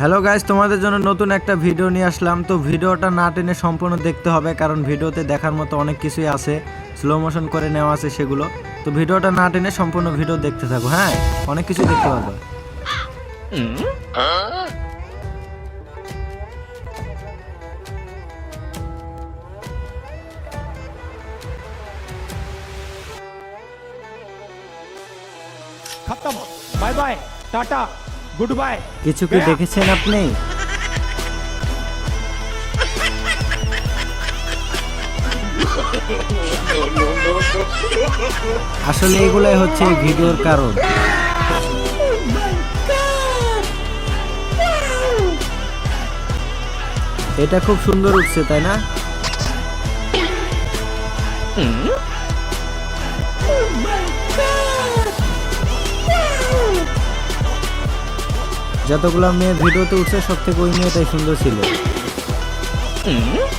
Hello guys তোমাদের জন্য নতুন একটা ভিডিও নিয়ে আসলাম। তো ভিডিওটা না টেনে সম্পূর্ণ দেখতে হবে, কারণ ভিডিওতে দেখার মতো অনেক কিছুই আছে। স্লো মোশন করে নেওয়া আছে সেগুলো। তো ভিডিওটা না টেনে সম্পূর্ণ ভিডিও দেখতে থাকো হ্যাঁ? অনেক কিছু দেখতে পাবো খতম। Bye bye, tata. Good bye কিছু কি দেখেছেন আপনি? আসলে এগুলাই হচ্ছে ভিডিওর কারণ। এটা খুব সুন্দর উঠছে তাই না? যতগুলো মেয়ে ভিডিওতে উঠছে সব থেকে ওই মেয়েটাই সুন্দর ছিল।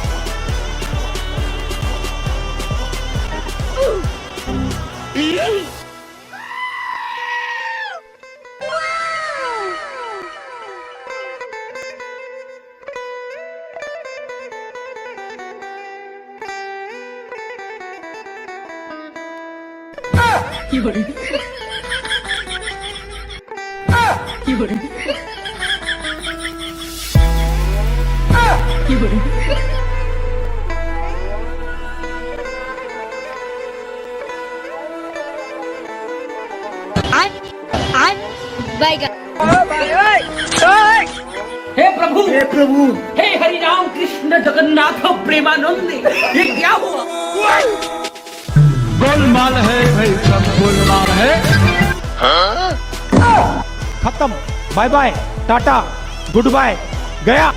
কি हे प्रभु! हे प्रभु! हे हरि राम कृष्ण जगन्नाथ प्रेमानंद ये क्या हुआ? गोलमाल है भाई सब गोलमाल है। खत्म। Bye bye tata good bye गया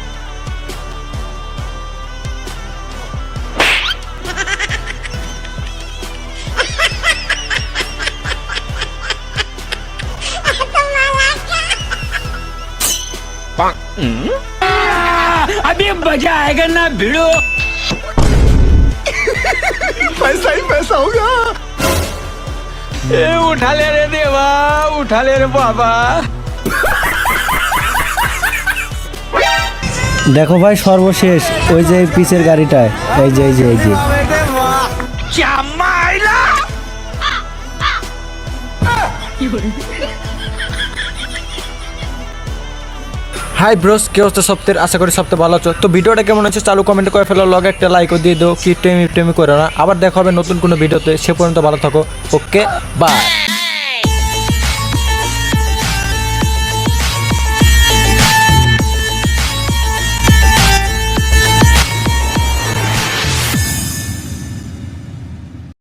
अभी मज़ा आएगा ना भिड़ो। पैसा ही पैसा होगा। ए उठा ले रे देवा उठा ले रे बाबा। দেখো ভাই, সর্বশেষ ওই যে পিসের গাড়িটায়। এই যে এই যে এই যে। হাই ব্রোস কেউ হচ্ছে সপ্তাহের আশা করি সপ্তাহে ভালো আছো। তো ভিডিওটা কেমন হচ্ছে চালু কমেন্ট করে ফেলো লগে একটা লাইকও দিয়ে দিও, কি টেমি টেমি করে না। আবার দেখা হবে নতুন কোনো ভিডিওতে, সে পর্যন্ত ভালো থাকো। Okay bye